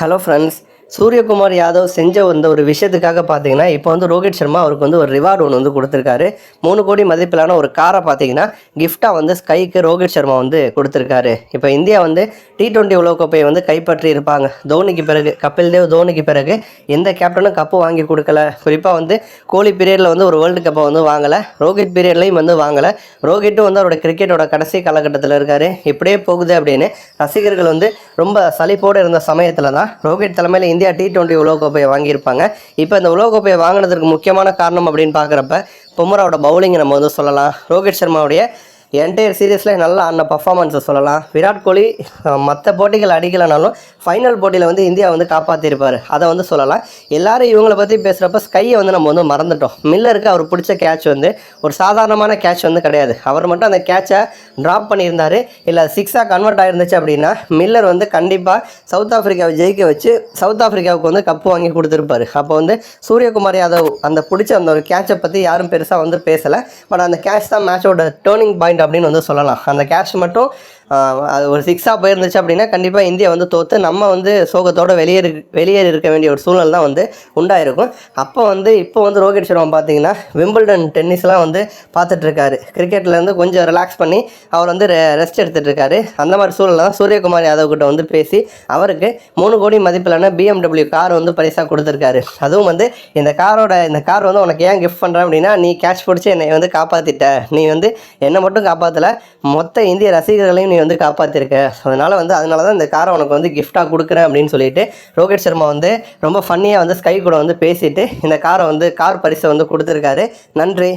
Hello friends Suryakumar Yadav செஞ்ச அந்த ஒரு விஷயத்துக்காக பார்த்தீங்கன்னா இப்போ வந்து ரோஹித் சர்மா அவருக்கு வந்து ஒரு ரிவார்டு ஒன்று வந்து கொடுத்துருக்காரு. மூணு கோடி மதிப்பிலான ஒரு காரை பார்த்தீங்கன்னா கிஃப்டாக வந்து ஸ்கைக்கு ரோஹித் சர்மா வந்து கொடுத்துருக்காரு. இப்போ இந்தியா வந்து டி டுவெண்ட்டி உலகக்கோப்பையை வந்து கைப்பற்றி இருப்பாங்க. தோனிக்கு பிறகு கபில் தேவ் தோனிக்கு பிறகு எந்த கேப்டனும் கப்பு வாங்கி கொடுக்கல. குறிப்பாக வந்து கோலி பீரியடில் வந்து ஒரு வேர்ல்டு கப்பை வந்து வாங்கலை. ரோஹித் பீரியட்லையும் வந்து வாங்கலை. ரோஹிட்டும் வந்து அவரோட கிரிக்கெட்டோட கடைசி காலகட்டத்தில் இருக்காரு. இப்படியே போகுது அப்படின்னு ரசிகர்கள் வந்து ரொம்ப சலிப்போடு இருந்த சமயத்தில் தான் ரோஹித் தலைமையில் இந்தியா டி டுவெண்ட்டி உலகக்கோப்பையை வாங்கியிருப்பாங்க. இப்போ இந்த உலகக்கோப்பையை வாங்கினதுக்கு முக்கியமான காரணம் அப்படின்னு பார்க்குறப்ப பும்ராவோட பவுலிங்கை நம்ம வந்து சொல்லலாம். ரோஹித் சர்மாவுடைய என்டையர் சீரீஸில் நல்லா ஆன பர்ஃபார்மன்ஸை சொல்லலாம். விராட் கோலி மற்ற போட்டிகள் அடிக்கலைனாலும் ஃபைனல் போட்டியில் வந்து இந்தியா வந்து காப்பாற்றிருப்பார் அதை வந்து சொல்லலாம். எல்லோரும் இவங்கள பற்றி பேசுகிறப்ப ஸ்கையை வந்து நம்ம வந்து மறந்துட்டோம். மில்லருக்கு அவர் பிடிச்ச கேட்ச் வந்து ஒரு சாதாரணமான கேட்ச் வந்து கிடையாது. அவர் மட்டும் அந்த கேட்சை ட்ராப் பண்ணியிருந்தார். இல்லை சிக்ஸாக கன்வெர்ட் ஆகிருந்துச்சு அப்படின்னா மில்லர் வந்து கண்டிப்பாக சவுத் ஆஃப்ரிக்காவை ஜெயிக்க வச்சு சவுத் ஆஃப்ரிக்காவுக்கு வந்து கப்பு வாங்கி கொடுத்துருப்பாரு. அப்போ வந்து சூரியகுமார் யாதவ் அந்த பிடிச்ச அந்த ஒரு கேட்சை பற்றி யாரும் பெருசாக வந்து பேசலை. பட் அந்த கேட்ச் தான் மேட்சோட டேர்னிங் பாயிண்ட் அப்படின்னு வந்து சொல்லலாம். அந்த கேட்ச் மட்டும் ஒரு சிக்ஸாக போயிருந்துச்சு அப்படின்னா கண்டிப்பாக இந்தியா வந்து தோற்று நம்ம வந்து சோகத்தோடு வெளியேறி வெளியேறி இருக்க வேண்டிய ஒரு சூழல் தான் வந்து உண்டாயிருக்கும். அப்போ வந்து இப்போ வந்து ரோஹித் சர்மா பார்த்தீங்கன்னா விம்பிள்டன் டென்னிஸ்லாம் வந்து பார்த்துட்ருக்காரு கிரிக்கெட்லேருந்து கொஞ்சம் ரிலாக்ஸ் பண்ணி அவர் வந்து ரெஸ்ட் எடுத்துகிட்ருக்காரு அந்த மாதிரி சூழலில் தான் சூரியகுமார் யாதவ் கிட்ட வந்து பேசி அவருக்கு மூணு கோடி மதிப்பிலான பிஎம்டபிள்யூ கார் வந்து பரிசாக கொடுத்துருக்காரு. அதுவும் வந்து இந்த காரோட இந்த கார் வந்து உனக்கு ஏன் கிஃப்ட் பண்ணுறேன் அப்படின்னா நீ கேட்ச் பிடிச்சி என்னை வந்து காப்பாற்றிட்ட நீ வந்து என்னை மட்டும் காப்பாற்றலை மொத்த இந்திய ரசிகர்களையும் நீ வந்து காப்பாற்றிருக்க அதனால் வந்து அதனால தான் இந்த காரை உனக்கு வந்து கிஃப்டாக கொடுக்குறேன் அப்படின்னு சொல்லிட்டு ரோஹித் சர்மா வந்து ரொம்ப ஃபன்னியாக வந்து ஸ்கை கூட வந்து பேசிட்டு இந்த காரை வந்து கார் பரிசை வந்து கொடுத்துருக்காரு. நன்றி.